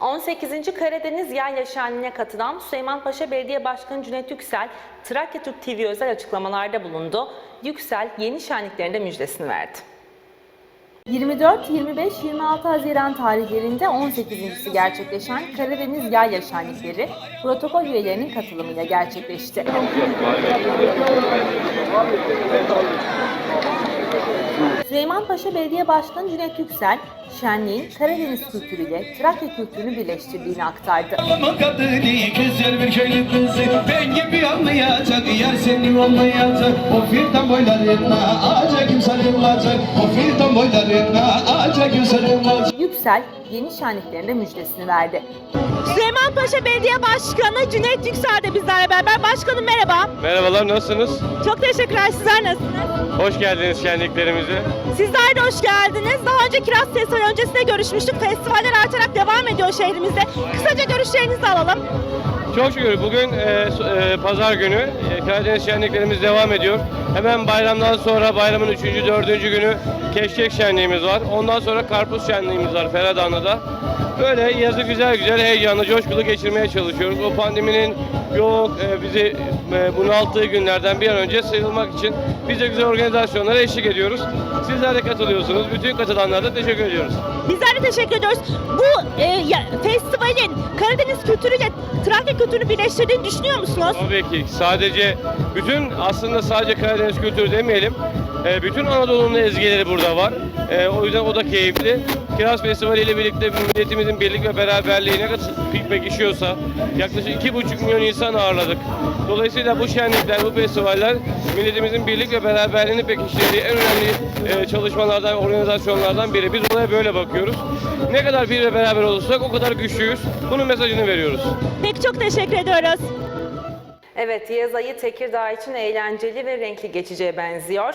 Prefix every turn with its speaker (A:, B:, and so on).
A: 18. Karadeniz Yayla Şenliği'ne katılan Süleymanpaşa Belediye Başkanı Cüneyt Yüksel, Trakya Türk TV özel açıklamalarda bulundu. Yüksel yeni şenliklerinde müjdesini verdi. 24, 25, 26 Haziran tarihlerinde 18.si gerçekleşen Karadeniz Yayla Şenlikleri protokol üyelerinin katılımıyla gerçekleşti. Süleymanpaşa Belediye Başkanı Cüneyt Yüksel, şenliğin Karadeniz kültürüyle Trakya kültürünü birleştirdiğini aktardı. Yüksel yeni şenliklerinde müjdesini verdi.
B: Süleymanpaşa Belediye Başkanı Cüneyt Yüksel de bizlerle beraber. Başkanım merhaba.
C: Merhabalar, nasılsınız?
B: Çok teşekkürler. Sizler nasılsınız?
C: Hoş geldiniz şenliklerimize.
B: Sizler de hoş geldiniz. Daha önce Kiraz Festivali öncesinde görüşmüştük. Festivaller artarak devam ediyor şehrimizde. Kısaca görüşlerinizi alalım.
C: Çok şükür bugün e, e, pazar günü e, Karadeniz şenliklerimiz devam ediyor. Hemen bayramdan sonra bayramın 3. 4. günü Keşkek şenliğimiz var. Ondan sonra Karpuz şenliğimiz var Ferhadanlı'da. Böyle yazı güzel güzel heyecanlı, coşkulu geçirmeye çalışıyoruz. O pandeminin yoğun e, bizi e, bunalttığı günlerden bir an önce sıyrılmak için biz de güzel organizasyonlara eşlik ediyoruz. Sizler de katılıyorsunuz. Bütün katılanlara da teşekkür ediyoruz.
B: Bizler de teşekkür ediyoruz. Bu e, ya- festivalin Karadeniz kültürüyle Trakya kültürünü birleştirdiğini düşünüyor musunuz?
C: Tabii ki. Sadece bütün aslında sadece Karadeniz kültürü demeyelim. E, bütün Anadolu'nun ezgileri burada var. E, o yüzden o da keyifli. Kiraz Festivali ile birlikte milletimizin birlik ve beraberliği ne kadar pekişiyorsa yaklaşık iki buçuk milyon insan ağırladık. Dolayısıyla bu şenlikler, bu festivaller milletimizin birlik ve beraberliğini pekiştirdiği en önemli e, çalışmalardan, organizasyonlardan biri. Biz olaya böyle bakıyoruz. Ne kadar bir ve beraber olursak o kadar güçlüyüz. Bunun mesajını veriyoruz.
B: Peki çok teşekkür ediyoruz.
A: Evet, yaz ayı Tekirdağ için eğlenceli ve renkli geçeceğe benziyor.